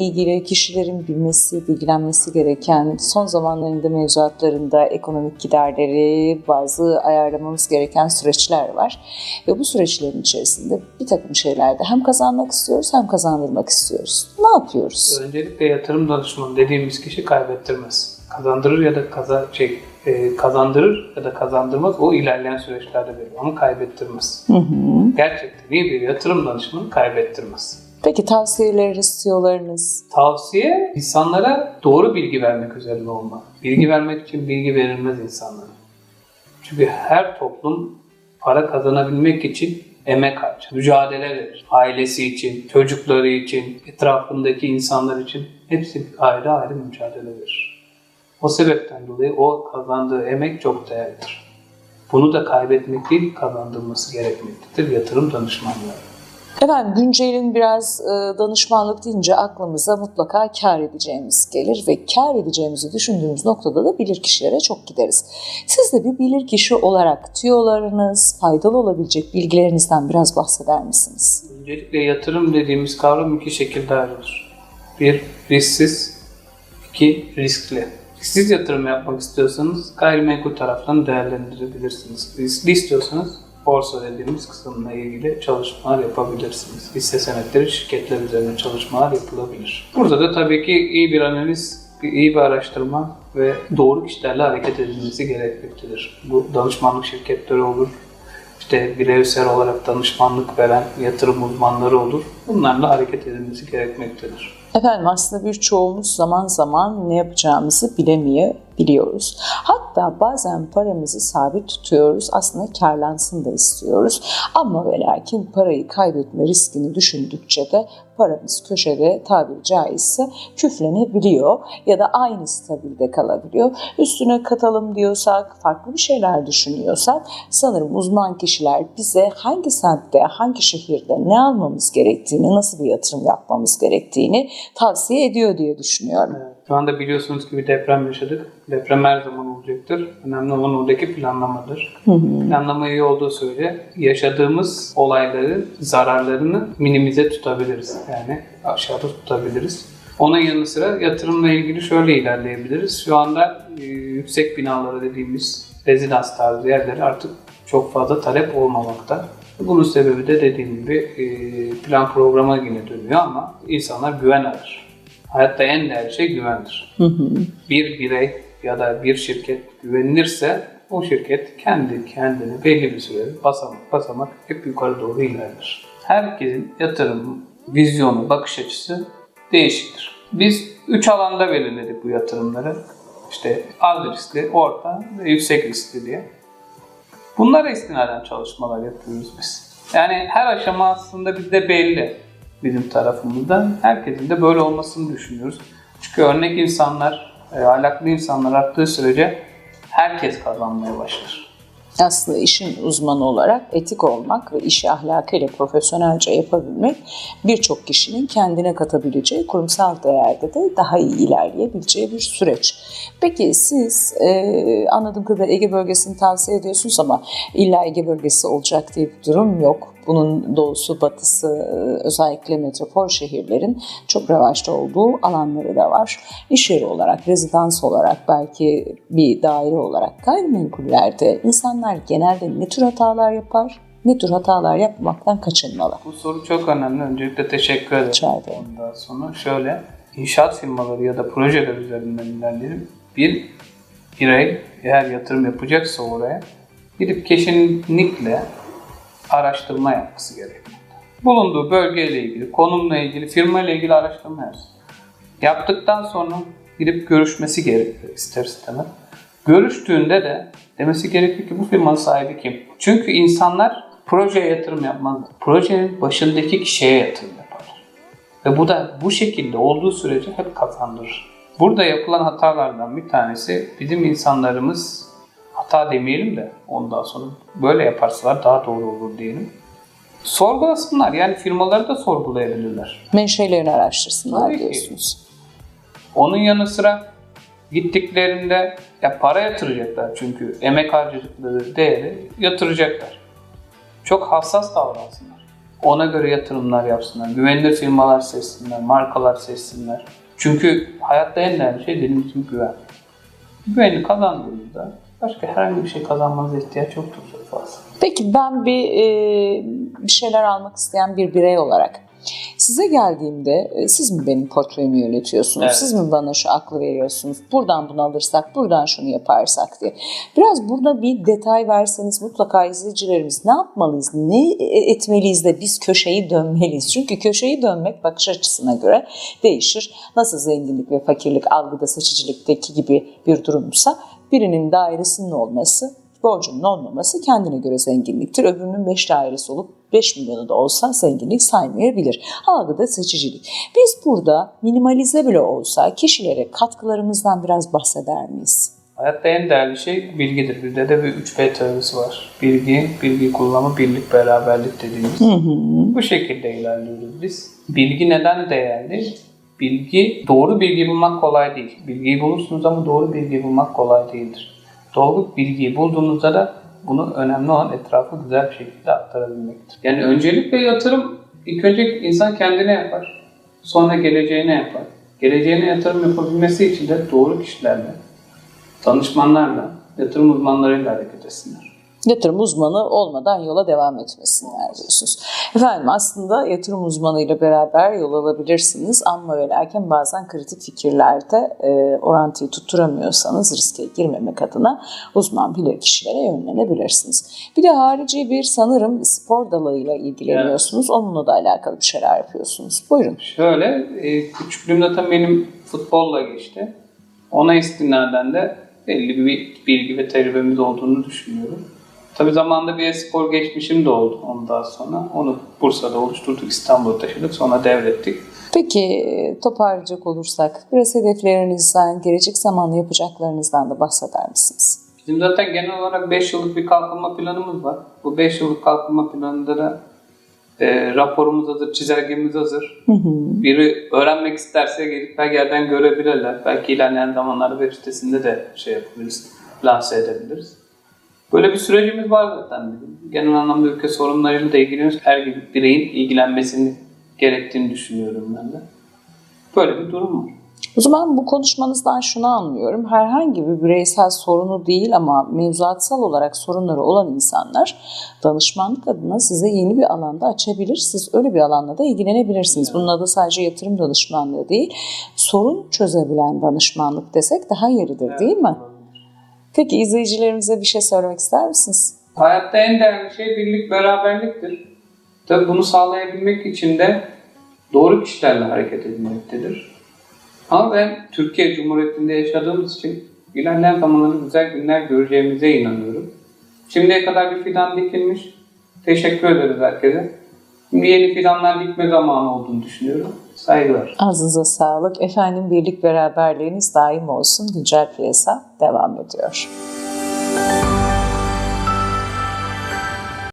ilgili kişilerin bilmesi, bilgilenmesi gereken son zamanlarında mevzuatlarında ekonomik giderleri, bazı ayarlamamız gereken süreçler var. Ve bu süreçlerin içerisinde bir takım şeylerde hem kazanmak istiyoruz hem kazandırmak istiyoruz. Ne yapıyoruz? Öncelikle yatırım danışmanı dediğimiz kişi kaybettirmez. Kazandırır ya da kaza, şey, e, kazandırır ya da kazandırmaz o ilerleyen süreçlerde verir ama kaybettirmez. Hı hı. Gerçekten iyi bir yatırım danışmanı kaybettirmez. Peki tavsiyeleriniz, tiyolarınız? Tavsiye insanlara doğru bilgi vermek üzerine olmalı. Bilgi vermek için bilgi verilmez insanlara. Çünkü her toplum para kazanabilmek için emek harcar, mücadele verir. Ailesi için, çocukları için, etrafındaki insanlar için hepsi ayrı ayrı mücadele verir. O sebepten dolayı o kazandığı emek çok değerlidir. Bunu da kaybetmek değil, kazandırması gerekmektedir yatırım danışmanlığı. Efendim güncelin biraz e, danışmanlık deyince aklımıza mutlaka kar edeceğimiz gelir ve kar edeceğimizi düşündüğümüz noktada da bilir kişilere çok gideriz. Siz de bir bilir kişi olarak tüyolarınız, faydalı olabilecek bilgilerinizden biraz bahseder misiniz? Öncelikle yatırım dediğimiz kavram iki şekilde ayrılır. Bir, risksiz. iki riskli. Risksiz yatırım yapmak istiyorsanız gayrimenkul taraftan değerlendirebilirsiniz. Riskli istiyorsanız borsa dediğimiz kısımla ilgili çalışmalar yapabilirsiniz. Hisse senetleri şirketler üzerine çalışmalar yapılabilir. Burada da tabii ki iyi bir analiz, iyi bir araştırma ve doğru kişilerle hareket edilmesi gerekmektedir. Bu danışmanlık şirketleri olur, işte bireysel olarak danışmanlık veren yatırım uzmanları olur. Bunlarla hareket edilmesi gerekmektedir. Efendim aslında birçoğumuz zaman zaman ne yapacağımızı bilemeyebiliyoruz. Hatta bazen paramızı sabit tutuyoruz. Aslında karlansın da istiyoruz. Ama ve lakin parayı kaybetme riskini düşündükçe de paramız köşede tabiri caizse küflenebiliyor ya da aynı stabilde kalabiliyor. Üstüne katalım diyorsak, farklı bir şeyler düşünüyorsak sanırım uzman kişiler bize hangi semtte, hangi şehirde ne almamız gerektiğini, nasıl bir yatırım yapmamız gerektiğini tavsiye ediyor diye düşünüyorum. Şu anda biliyorsunuz ki bir deprem yaşadık. Deprem her zaman olacaktır. Önemli olan oradaki planlamadır. Planlama iyi olduğu sürece yaşadığımız olayları, zararlarını minimize tutabiliriz. Yani aşağıda tutabiliriz. Onun yanı sıra yatırımla ilgili şöyle ilerleyebiliriz. Şu anda e, yüksek binalara dediğimiz rezidans tarzı yerlere artık çok fazla talep olmamakta. Bunun sebebi de dediğim gibi e, plan programa yine dönüyor ama insanlar güven arar. Hayatta en değerli şey güvendir. Bir birey ya da bir şirket güvenilirse o şirket kendi kendini belli bir süre basamak basamak hep yukarı doğru ilerler. Herkesin yatırım, vizyonu, bakış açısı değişiktir. Biz üç alanda belirledik bu yatırımları. İşte az riskli, orta ve yüksek riskli diye. Bunlara istinaden çalışmalar yapıyoruz biz. Yani her aşama aslında bizde belli bizim tarafımızdan. Herkesin de böyle olmasını düşünüyoruz. Çünkü örnek insanlar, e, ahlaklı insanlar arttığı sürece herkes kazanmaya başlar. Aslında işin uzmanı olarak etik olmak ve işi ahlakıyla profesyonelce yapabilmek birçok kişinin kendine katabileceği kurumsal değerde de daha iyi ilerleyebileceği bir süreç. Peki siz e, anladığım kadarıyla Ege bölgesini tavsiye ediyorsunuz ama illa Ege bölgesi olacak diye bir durum yok. Bunun doğusu, batısı, e, özellikle metropol şehirlerin çok revaçta olduğu alanları da var. İş yeri olarak, rezidans olarak, belki bir daire olarak gayrimenkullerde insanlar genelde ne tür hatalar yapar, ne tür hatalar yapmaktan kaçınmalı? Bu soru çok önemli. Öncelikle teşekkür ederim. Rica ederim. Ondan sonra şöyle, inşaat firmaları ya da projeler üzerinden ilerleyelim. Bir birey eğer yatırım yapacaksa oraya gidip kesinlikle araştırma yapması gerekiyor. Bulunduğu bölgeyle ilgili, konumla ilgili, firma ile ilgili araştırma yapsın. Yaptıktan sonra gidip görüşmesi gerekiyor ister istemez. Görüştüğünde de demesi gerekiyor ki bu firmanın sahibi kim? Çünkü insanlar projeye yatırım yapmaz. Projenin başındaki kişiye yatırım yapar. Ve bu da bu şekilde olduğu sürece hep kazandırır. Burada yapılan hatalardan bir tanesi bizim insanlarımız hata demeyelim de ondan sonra böyle yaparsalar daha doğru olur diyelim. Sorgulasınlar yani firmaları da sorgulayabilirler. Menşelerini araştırsınlar Tabii ki. diyorsunuz. Onun yanı sıra gittiklerinde ya para yatıracaklar çünkü emek harcadıkları değeri yatıracaklar. Çok hassas davransınlar. Ona göre yatırımlar yapsınlar. Güvenilir firmalar seçsinler, markalar seçsinler. Çünkü hayatta en değerli şey benim için güven. Güveni kazandığınızda başka herhangi bir şey kazanmanıza ihtiyaç yoktur çok fazla. Peki ben bir e, bir şeyler almak isteyen bir birey olarak size geldiğimde e, siz mi benim portföyümü yönetiyorsunuz? Evet. Siz mi bana şu aklı veriyorsunuz? Buradan bunu alırsak, buradan şunu yaparsak diye. Biraz burada bir detay verseniz mutlaka izleyicilerimiz ne yapmalıyız, ne etmeliyiz de biz köşeyi dönmeliyiz. Çünkü köşeyi dönmek bakış açısına göre değişir. Nasıl zenginlik ve fakirlik algıda seçicilikteki gibi bir durumsa birinin dairesinin olması borcunun olmaması kendine göre zenginliktir. Öbürünün 5 dairesi olup 5 milyonu da olsa zenginlik saymayabilir. Algıda seçicilik. Biz burada minimalize bile olsa kişilere katkılarımızdan biraz bahseder miyiz? Hayatta en değerli şey bilgidir. Bizde de bir 3B teorisi var. Bilgi, bilgi kullanımı, birlik, beraberlik dediğimiz. Bu şekilde ilerliyoruz biz. Bilgi neden değerli? Bilgi, doğru bilgi bulmak kolay değil. Bilgiyi bulursunuz ama doğru bilgi bulmak kolay değildir. Doğru bilgiyi bulduğunuzda da bunu önemli olan etrafı güzel bir şekilde aktarabilmektir. Yani öncelikle yatırım ilk önce insan kendine yapar. Sonra geleceğine yapar. Geleceğine yatırım yapabilmesi için de doğru kişilerle, danışmanlarla, yatırım uzmanlarıyla hareket etsinler. Yatırım uzmanı olmadan yola devam etmesinler diyorsunuz. Efendim aslında yatırım uzmanıyla beraber yol alabilirsiniz ama ve lakin bazen kritik fikirlerde e, orantıyı tutturamıyorsanız riske girmemek adına uzman bilir kişilere yönlenebilirsiniz. Bir de harici bir sanırım spor dalıyla ilgileniyorsunuz. Onunla da alakalı bir şeyler yapıyorsunuz. Buyurun. Şöyle, e, küçüklüğümde tabii benim futbolla geçti. Ona istinaden de belli bir bilgi ve tecrübemiz olduğunu düşünüyorum. Tabii zamanında bir spor geçmişim de oldu ondan sonra. Onu Bursa'da oluşturduk, İstanbul'a taşıdık, sonra devrettik. Peki e, toparlayacak olursak biraz hedeflerinizden, gelecek zamanlı yapacaklarınızdan da bahseder misiniz? Bizim zaten genel olarak 5 yıllık bir kalkınma planımız var. Bu 5 yıllık kalkınma planında da e, raporumuz hazır, çizelgemiz hazır. Biri öğrenmek isterse gelip her yerden görebilirler. Belki ilerleyen zamanlarda web sitesinde de şey yapabiliriz, lanse edebiliriz. Böyle bir sürecimiz var zaten. Genel anlamda ülke sorunlarıyla da ilgileniyoruz. Her bireyin ilgilenmesini gerektiğini düşünüyorum ben de. Böyle bir durum var. O zaman bu konuşmanızdan şunu anlıyorum. Herhangi bir bireysel sorunu değil ama mevzuatsal olarak sorunları olan insanlar danışmanlık adına size yeni bir alanda açabilir. Siz öyle bir alanla da ilgilenebilirsiniz. Bunun adı sadece yatırım danışmanlığı değil, sorun çözebilen danışmanlık desek daha yeridir değil mi? Peki izleyicilerimize bir şey söylemek ister misiniz? Hayatta en değerli şey birlik, beraberliktir. Tabii bunu sağlayabilmek için de doğru kişilerle hareket edilmektedir. Ama ben Türkiye Cumhuriyeti'nde yaşadığımız için ilerleyen zamanlarda güzel günler göreceğimize inanıyorum. Şimdiye kadar bir fidan dikilmiş. Teşekkür ederiz herkese. Şimdi yeni fidanlar dikme zamanı olduğunu düşünüyorum. Saygılar. Ağzınıza sağlık. Efendim birlik beraberliğiniz daim olsun. Güncel piyasa devam ediyor.